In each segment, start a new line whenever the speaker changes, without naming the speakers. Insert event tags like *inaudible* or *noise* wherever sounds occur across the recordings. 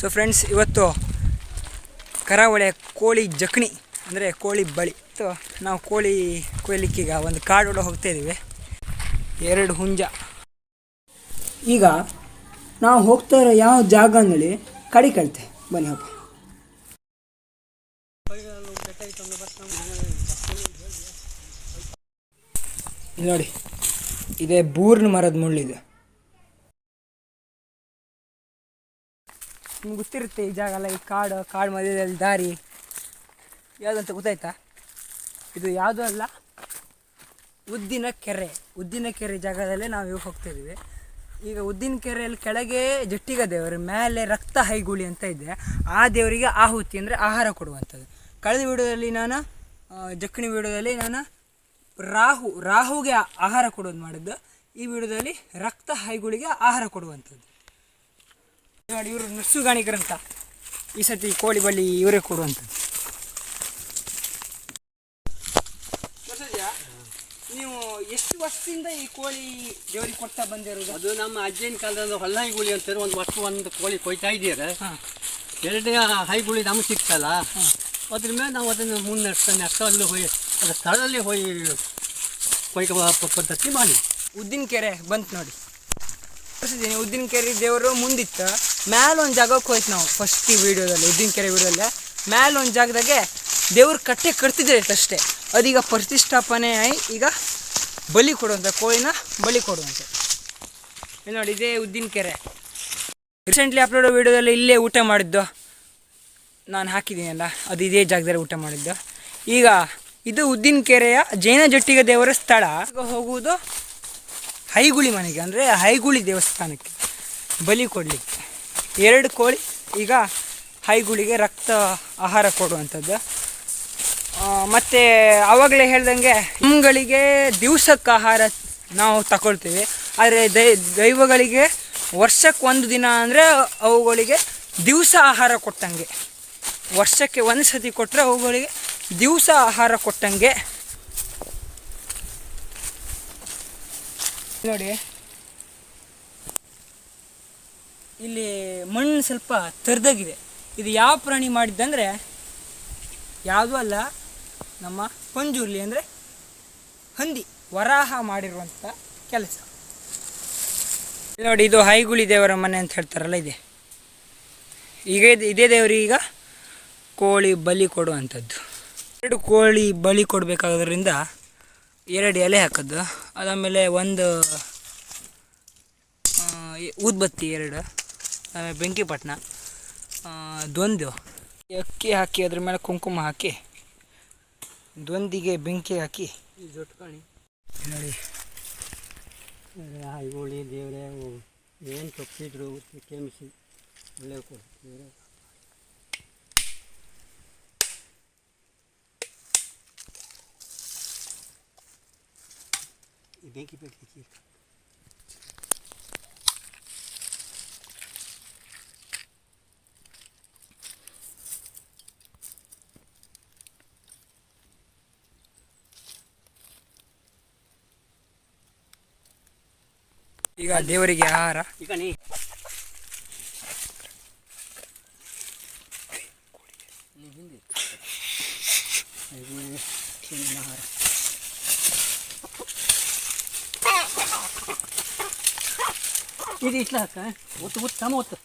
So friends ಇವತ್ತು ಕರಾವಳಿಯ ಕೋಳಿ ಜಕ್ಣಿ ಅಂದರೆ ಕೋಳಿ ಬಳಿ. ಸೊ ನಾವು ಕೋಳಿ ಕೊಯ್ಲಿಕ್ಕೀಗ ಒಂದು ಕಾಡೊಳಗೆ ಹೋಗ್ತಾ ಇದ್ದೀವಿ. ಎರಡು ಹುಂಜ. ಈಗ ನಾವು ಹೋಗ್ತಾ ಇರೋ ಯಾವ ಜಾಗ ಅಂದೇಳಿ ಕಡಿ ಕಳ್ತೆ ಬನ್ನಿ ಹಬ್ಬ ನೋಡಿ, ಇದೇ ಬೂರ್ನ ಮರದ ಮುಳ್ಳಿದೆ ನಿಮ್ಗೆ ಗೊತ್ತಿರುತ್ತೆ ಈ ಜಾಗ ಎಲ್ಲ, ಈ ಕಾಡು ಕಾಡು ಮಧ್ಯದಲ್ಲಿ ದಾರಿ. ಯಾವುದಂತ ಗೊತ್ತಾಯ್ತಾ? ಇದು ಯಾವುದೂ ಅಲ್ಲ, ಉದ್ದಿನ ಕೆರೆ. ಉದ್ದಿನ ಕೆರೆ ಜಾಗದಲ್ಲೇ ನಾವು ಇವಾಗ ಹೋಗ್ತಾ ಇದ್ದೀವಿ. ಈಗ ಉದ್ದಿನ ಕೆರೆಯಲ್ಲಿ ಕೆಳಗೆ ಜಟ್ಟಿಗ ದೇವರು, ಮೇಲೆ ರಕ್ತ ಹೈಗುಳಿ ಅಂತ ಇದೆ. ಆ ದೇವರಿಗೆ ಆಹುತಿ ಅಂದರೆ ಆಹಾರ ಕೊಡುವಂಥದ್ದು. ಕಳೆದ ವಿಡಿಯೋದಲ್ಲಿ ನಾನು ಜಕ್ಕಣಿ ವಿಡಿಯೋದಲ್ಲಿ ನಾನು ರಾಹು, ರಾಹುಗೆ ಆಹಾರ ಕೊಡೋದು ಮಾಡಿದ್ದು. ಈ ವಿಡಿಯೋದಲ್ಲಿ ರಕ್ತ ಹೈಗುಳಿಗೆ ಆಹಾರ ಕೊಡುವಂಥದ್ದು. ನೋಡಿ ಇವರು ನುಸುಗಾಣಿಗರಂತ ಈ ಸತಿ ಕೋಳಿ ಬಳ್ಳಿ ಇವರೇ ಕೊಡುವಂಥದ್ದು. ನೀವು ಎಷ್ಟು ವರ್ಷದಿಂದ ಈ ಕೋಳಿ ದೇವರಿಗೆ ಕೊಡ್ತಾ ಬಂದಿರೋದು?
ಅದು ನಮ್ಮ ಅಜ್ಜನ ಕಾಲದಲ್ಲಿ ಹೊಲ್ಲಾಯಿ ಗುಳಿ ಅಂತೇಳಿ ಒಂದು ವರ್ಷ ಒಂದು ಕೋಳಿ ಕೊಯ್ತಾ ಇದ್ದೀರ.
ಹಾಂ.
ಹೈ ಗುಳಿ ನಮ್ಗೆ ಸಿಕ್ತಲ್ಲ. ಅದ್ರ ಮೇಲೆ ನಾವು ಅದನ್ನು ಮುನ್ನಡೆಸ್ತಾ ನೆಕ್ಸ್ಟ್ ಅಲ್ಲಿ ಹೋಗಿ ಅದರ ಸ್ಥಳದಲ್ಲಿ ಹೋಗಿ ಕೊಯ್ಕ ಪದ್ಧತಿ ಮಾಡಿ.
ಉದ್ದಿನ ಕೆರೆ ಬಂತು ನೋಡಿ. ಉದ್ದಿನಕೆರೆ ಉದ್ದಿನ ಕೆರೆ ದೇವರು ಮುಂದಿತ್ತು. ಮ್ಯಾಲ ಒಂದು ಜಾಗಕ್ಕೆ ಹೋಯ್ತು ನಾವು ಫಸ್ಟ್ ಈ ವೀಡಿಯೋದಲ್ಲಿ, ಉದ್ದಿನ ಕೆರೆ ವಿಡಿಯೋದಲ್ಲಿ. ಮ್ಯಾಲ ಒಂದು ಜಾಗದಾಗೆ ದೇವ್ರ ಕಟ್ಟೆ ಕಟ್ತಿದ್ರೆ ಅಷ್ಟೇ ಅದೀಗ ಪ್ರತಿಷ್ಠಾಪನೆ ಆಗಿ ಈಗ ಬಲಿ ಕೊಡುವಂಥ ಕೋಳಿನ ಬಲಿ ಕೊಡುವಂತೆ. ನೋಡಿ, ಇದೇ ಉದ್ದಿನ ಕೆರೆ. ರೀಸೆಂಟ್ಲಿ ಅಪ್ಲೋಡ್ ವೀಡಿಯೋದಲ್ಲಿ ಇಲ್ಲೇ ಊಟ ಮಾಡಿದ್ದು. ನಾನು ಹಾಕಿದ್ದೀನಲ್ಲ, ಅದು ಇದೇ ಜಾಗದಲ್ಲಿ ಊಟ ಮಾಡಿದ್ದು. ಈಗ ಇದು ಉದ್ದಿನ ಕೆರೆಯ ಜೈನ ಜಟ್ಟಿಗ ದೇವರ ಸ್ಥಳ. ಹೋಗುವುದು ಹೈಗುಳಿ ಮನೆಗೆ, ಅಂದರೆ ಹೈಗುಳಿ ದೇವಸ್ಥಾನಕ್ಕೆ ಬಲಿ ಕೊಡಲಿಕ್ಕೆ. ಎರಡು ಕೋಳಿ, ಈಗ ಹೈಗಳಿಗೆ ರಕ್ತ ಆಹಾರ ಕೊಡುವಂಥದ್ದು. ಮತ್ತು ಆವಾಗಲೇ ಹೇಳ್ದಂಗೆ ಹಿಂಗಳಿಗೆ ದಿವ್ಸಕ್ಕೆ ಆಹಾರ ನಾವು ತಗೊಳ್ತೀವಿ. ಆದರೆ ದೈ, ದೈವಗಳಿಗೆ ವರ್ಷಕ್ಕೆ ಒಂದು ದಿನ ಅಂದರೆ ಅವುಗಳಿಗೆ ದಿವಸ ಆಹಾರ ಕೊಟ್ಟಂಗೆ. ವರ್ಷಕ್ಕೆ ಒಂದು ಸತಿ ಕೊಟ್ಟರೆ ಅವುಗಳಿಗೆ ದಿವಸ ಆಹಾರ ಕೊಟ್ಟಂಗೆ. ನೋಡಿ. ಇಲ್ಲಿ ಮಣ್ಣು ಸ್ವಲ್ಪ ತರ್ದಾಗಿದೆ. ಇದು ಯಾವ ಪ್ರಾಣಿ ಮಾಡಿದ್ದಂದರೆ ಯಾವುದೂ ಅಲ್ಲ, ನಮ್ಮ ಪಂಜುರ್ಲಿ ಅಂದರೆ ಹಂದಿ, ವರಾಹ ಮಾಡಿರುವಂಥ ಕೆಲಸ. ನೋಡಿ, ಇದು ಹೈಗುಳಿ ದೇವರ ಮನೆ ಅಂತ ಹೇಳ್ತಾರಲ್ಲ ಇದೆ. ಈಗ ಇದೇ ದೇವರೀಗ ಕೋಳಿ ಬಲಿ ಕೊಡುವಂಥದ್ದು. ಎರಡು ಕೋಳಿ ಬಲಿ ಕೊಡಬೇಕಾಗೋದ್ರಿಂದ ಎರಡು ಎಲೆ ಹಾಕೋದು ಅದಾದಮೇಲೆ ಒಂದು ಊದ್ಬತ್ತಿ ಎರಡು. ಆಮೇಲೆ ಬೆಂಕಿಪಟ್ಟಣ ದೊಂದು ಅಕ್ಕಿ ಹಾಕಿ, ಅದ್ರ ಮೇಲೆ ಕುಂಕುಮ ಹಾಕಿ ದೊಂದಿಗೆ ಬೆಂಕಿ ಹಾಕಿ,
ಈ ಜೊಟ್ಕಣಿ.
ನೋಡಿ.
ಹೈಗುಳಿ ದೇವರೇ ಏನು ತಪ್ಪಿದ್ರು, ಕೆಮಿಸಿ. ಒಳ್ಳೆ ಕೊಡು, ದೇವ್ರೇ. ಈ ಬೆಂಕಿ ಬೆಂಕಿ
ಈಗ ದೇವರಿಗೆ ಆಹಾರ.
ಈಗ ನೀ. ನೀ ಹಿಂದೆ ಹೈಗುಳಿ ಚೆಂದಿನ ಆಹಾರ ಇದು ಇಟ್ಲ ಹಾಕ ಒತ್ತು ಒತ್ತು ತಮ್ಮ ಒತ್ತು.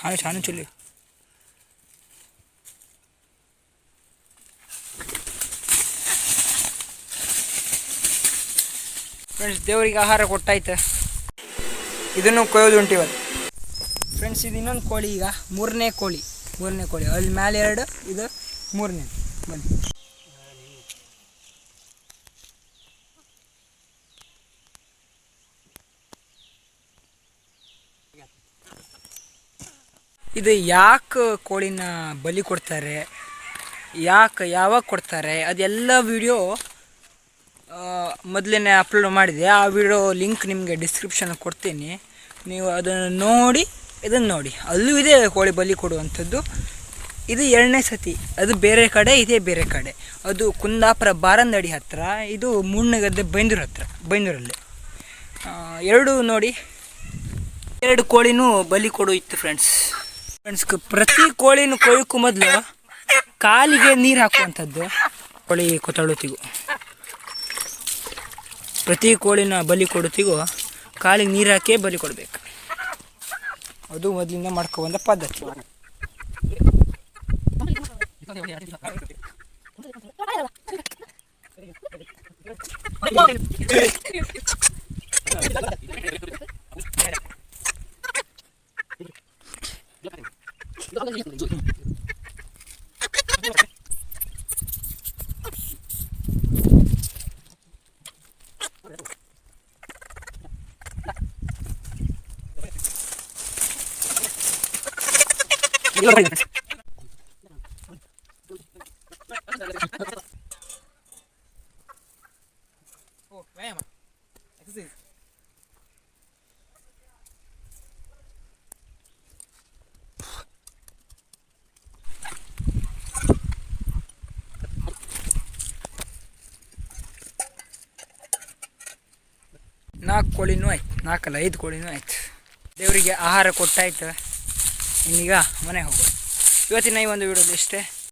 ಹಾನು ಚಾನು ಚೊಲ್ಲಿ. ಫ್ರೆಂಡ್ಸ್ ದೇವರಿಗೆ ಆಹಾರ ಕೊಟ್ಟಾಯ್ತು. ಇದನ್ನು ಕೊಯ್ಯೋದು ಇವತ್ತು. ಫ್ರೆಂಡ್ಸ್ ಇದು ಇನ್ನೊಂದು ಕೋಳಿ ಈಗ ಮೂರನೇ ಕೋಳಿ. ಮೂರನೇ ಕೋಳಿ. ಅಲ್ಲಿ ಮೇಲೆ ಎರಡು, ಇದು ಮೂರನೇ. ಬನ್ನಿ. ಇದು ಯಾಕೆ ಕೋಳಿನ ಬಲಿ ಕೊಡ್ತಾರೆ? ಯಾಕೆ ಯಾವಾಗ ಕೊಡ್ತಾರೆ? ಅದೆಲ್ಲ ವಿಡಿಯೋ ಮೊದಲೇ ಅಪ್ಲೋಡ್ ಮಾಡಿದೆ. ಆ ವಿಡಿಯೋ ಲಿಂಕ್ ನಿಮಗೆ ಡಿಸ್ಕ್ರಿಪ್ಷನ್ ಕೊಡ್ತೀನಿ. ನೀವು ಅದನ್ನು ನೋಡಿ ಇದನ್ನು ನೋಡಿ. ಅಲ್ಲೂ ಇದೆ ಕೋಳಿ ಬಲಿ ಕೊಡುವಂಥದ್ದು. ಇದು ಎರಡನೇ ಸತಿ. ಅದು ಬೇರೆ ಕಡೆ, ಇದೇ ಬೇರೆ ಕಡೆ. ಅದು ಕುಂದಾಪುರ ಬಾರಂದಡಿ ಹತ್ತಿರ ಇದು ಮುಣ್ಣಗದ್ದೆ ಬೈಂದೂರು ಹತ್ತಿರ ಬೈಂದೂರಲ್ಲಿ. ಎರಡು ನೋಡಿ. ಎರಡು ಕೋಳಿನೂ ಬಲಿ ಕೊಡು ಇತ್ತು ಫ್ರೆಂಡ್ಸ್ ಫ್ರೆಂಡ್ಸ್ ಪ್ರತಿ ಕೋಳಿನ ಕೊಯ್ಯಕ್ಕೂ ಮೊದಲು ಕಾಲಿಗೆ ನೀರು ಹಾಕುವಂಥದ್ದು ಕೋಳಿ ಕೊತ್ತಳುತ್ತಿಗೂ ಪ್ರತಿ ಕೋಳಿನ ಬಲಿ ಕೊಡುತ್ತಿಗೂ ಕಾಲಿಗೆ ನೀರು ಹಾಕೇ ಬಲಿ ಕೊಡಬೇಕು. ಅದು ಮೊದಲಿಂದ ಮಾಡ್ಕೊಬಂದ ಪದ್ಧತಿ. *laughs* Oh, where am I? Exercise. ನಾಲ್ಕು ಕೋಳಿನೂ ಆಯ್ತು, ನಾಲ್ಕಲ್ಲ, ಐದು ಕೋಳಿನೂ ಆಯ್ತು. ದೇವರಿಗೆ ಆಹಾರ ಕೊಟ್ಟಾಯ್ತು. ಇನ್ನೀಗ ಮನೆ ಹೋಗೋದು ಇವತ್ತಿನ ಈ ಒಂದು ವಿಡಿಯೋದಲ್ಲಿ ಇಷ್ಟೇ.